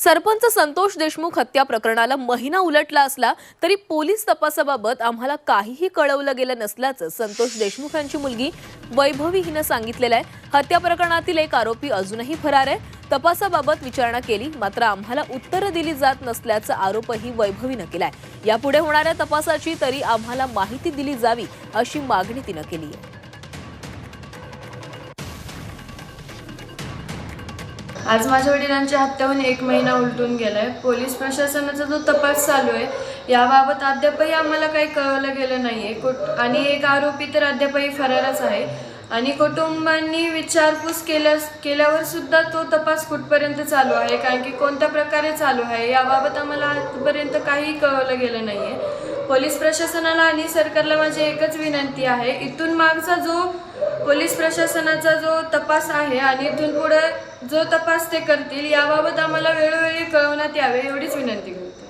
सरपंच संतोष देशमुख हत्या प्रकरणाला महिना उलटला असला तरी पोलीस तपासाबाबत आम्हाला काहीही कळवलं गेलं नसल्याचं संतोष देशमुख यांची मुलगी वैभवी हिनं सांगितलेलं आहे. हत्या प्रकरणातील एक आरोपी अजूनही फरार आहे. तपासाबाबत विचारणा केली मात्र आम्हाला उत्तरं दिली जात नसल्याचा आरोपही वैभवीनं केलाय. यापुढे होणाऱ्या तपासाची तरी आम्हाला माहिती दिली जावी अशी मागणी तिनं केली आहे. आज माझ्या वडिलांच्या हत्याहून एक महिना उलटून गेलाय. पोलीस प्रशासनाचा जो तपास चालू आहे याबाबत अद्यापही आम्हाला काही कळवलं गेलं नाही आहे कुठ आणि एक आरोपी तर अद्यापही फरारच आहे. आणि कुटुंबांनी विचारपूस केल्या केल्यावर सुद्धा तो तपास कुठपर्यंत चालू आहे? कारण की कोणत्या प्रकारे चालू आहे? याबाबत आम्हाला आजपर्यंत काही कळवलं गेलं नाही आहे पोलीस प्रशासनाला आणि सरकारला माझी एकच विनंती आहे. इथून मागचा जो पोलीस प्रशासनाचा जो तपास आहे आणि इथून पुढे जो तपास ते करतील याबाबत आम्हाला वेळोवेळी कळवण्यात यावे एवढीच विनंती करते.